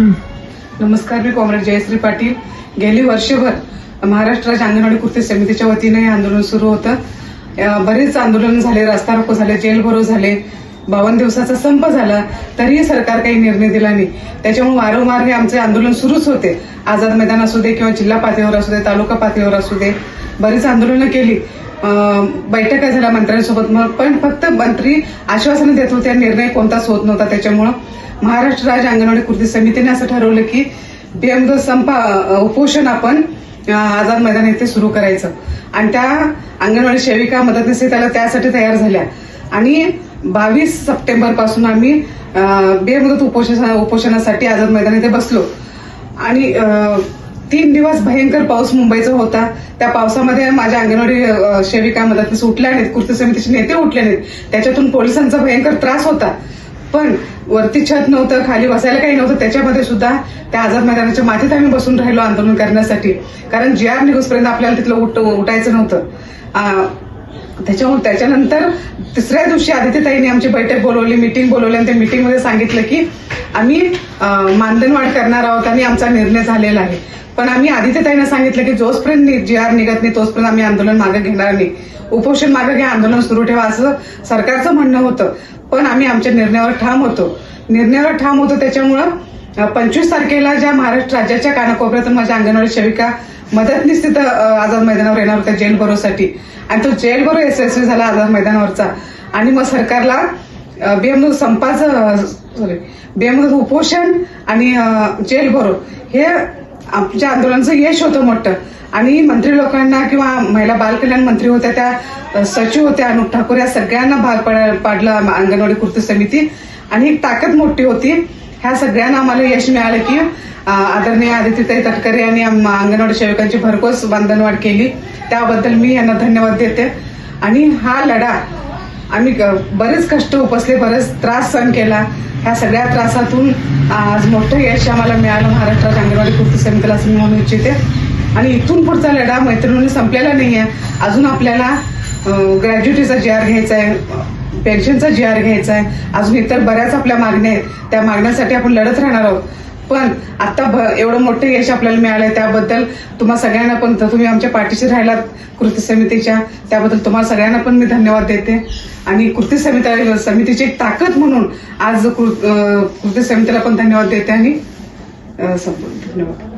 नमस्कार मी कॉम्रेड जयश्री पाटील. गेली वर्षभर महाराष्ट्र राज्य अंगणवाडी कृती समितीच्या वतीने हे आंदोलन सुरू होतं. बरेच आंदोलन झाले रस्ता रोको झाले जेल भरो झाले बावन्न दिवसाचा संप झाला तरीही सरकार काही निर्णय दिला नाही. त्याच्यामुळे वारंवार हे आमचे आंदोलन सुरूच होते. आझाद मैदान असू दे किंवा जिल्हा पातळीवर असू दे तालुका पातळीवर असू दे बरीच आंदोलनं केली. बैठका झाल्या मंत्र्यांसोबत मग पण फक्त मंत्री आश्वासनं देत होते निर्णय कोणताच होत नव्हता त्याच्यामुळं. महाराष्ट्र राज्य अंगणवाडी कृती समितीने असं ठरवलं की बेअंग संपा उपोषण आपण आझाद मैदान येथे सुरू करायचं. आणि त्या अंगणवाडी सेविका मदतनीस त्याला त्यासाठी तयार झाल्या. आणि बावीस सप्टेंबरपासून आम्ही बेमुदत उपोषण उपोषणासाठी आझाद मैदान येथे बसलो. आणि तीन दिवस भयंकर पाऊस मुंबईचा होता. त्या पावसामध्ये माझ्या अंगणवाडी सेविका मदतनीस उठल्या नाहीत कृती समितीचे नेते उठले नाहीत त्याच्यातून पोलिसांचा भयंकर त्रास होता. पण वरती छत नव्हतं खाली बसायला काही नव्हतं. त्याच्यामध्ये सुद्धा त्या आझाद मैदानाच्या मातीत आम्ही बसून राहिलो आंदोलन करण्यासाठी. कारण जी आर निघूसपर्यंत आपल्याला तिथलं उठ उठायचं नव्हतं. त्याच्यामुळे त्याच्यानंतर तिसऱ्या दिवशी आदित्यताईंनी आमची बैठक बोलवली मिटिंग बोलवली. आणि त्या मिटिंगमध्ये सांगितलं की आम्ही मानधनवाढ करणार आहोत आणि आमचा निर्णय झालेला आहे. पण आम्ही आदित्यताईनं सांगितलं की जोपर्यंत जी आर निघत नाही तोचपर्यंत आम्ही आंदोलन मागे घेणार नाही. उपोषण मागे घ्या आंदोलन सुरू ठेवा असं सरकारचं म्हणणं होतं. पण आम्ही आमच्या निर्णयावर ठाम होतो. निर्णयावर ठाम होतो त्याच्यामुळं पंचवीस तारखेला ज्या महाराष्ट्र राज्याच्या कानाकोपऱ्यातून माझ्या अंगणवाडी सेविका मदतनीस तिथं आझाद मैदानावर येणार होत्या जेल भरोसाठी आणि तो जेल भरो यशस्वी झाला आझाद मैदानावरचा. आणि मग सरकारला बेमुदत संपाचं सॉरी बेमुदत उपोषण आणि जेल भरो. हे आमच्या आंदोलनाचं यश होतं मोठं. आणि मंत्री लोकांना किंवा महिला बाल कल्याण मंत्री होत्या त्या सचिव होत्या अनुप ठाकूर या सगळ्यांना भाग पड- पाडला अंगणवाडी कृती समिती. आणि एक ताकद मोठी होती. ह्या सगळ्यांना आम्हाला यश मिळालं की आदरणीय आदित्यताई तटकरे यांनी अंगणवाडी सेवकांची भरघोस बांधणवाड केली. त्याबद्दल मी यांना धन्यवाद देते. आणि हा लढा आम्ही ग- बरेच कष्ट उपसले बरेच त्रास सहन केला. ह्या सगळ्या त्रासातून आज मोठं यश आम्हाला मिळालं. महाराष्ट्रात अंगणवाडी कृती समितीला असं मी म्हणू इच्छिते. आणि इथून पुढचा लढा मैत्रिणीने संपलेला नाही आहे. अजून आपल्याला ग्रॅज्युएटीचा जी आर घ्यायचा आहे पेन्शनचा जी आर घ्यायचा आहे अजून इतर बऱ्याच आपल्या मागण्या आहेत. त्या मागण्यासाठी आपण लढत राहणार आहोत. पण आता भ- एवढं मोठं यश आपल्याला मिळालंय त्याबद्दल तुम्हा सगळ्यांना पण तुम्ही आमच्या पाठीशी राहिलात कृती समितीच्या त्याबद्दल तुम्हाला सगळ्यांना पण मी धन्यवाद देते. आणि कृती समिती समितीची एक ताकद म्हणून आज कृ- कृती समितीला पण धन्यवाद देते आणि संपूर्ण धन्यवाद.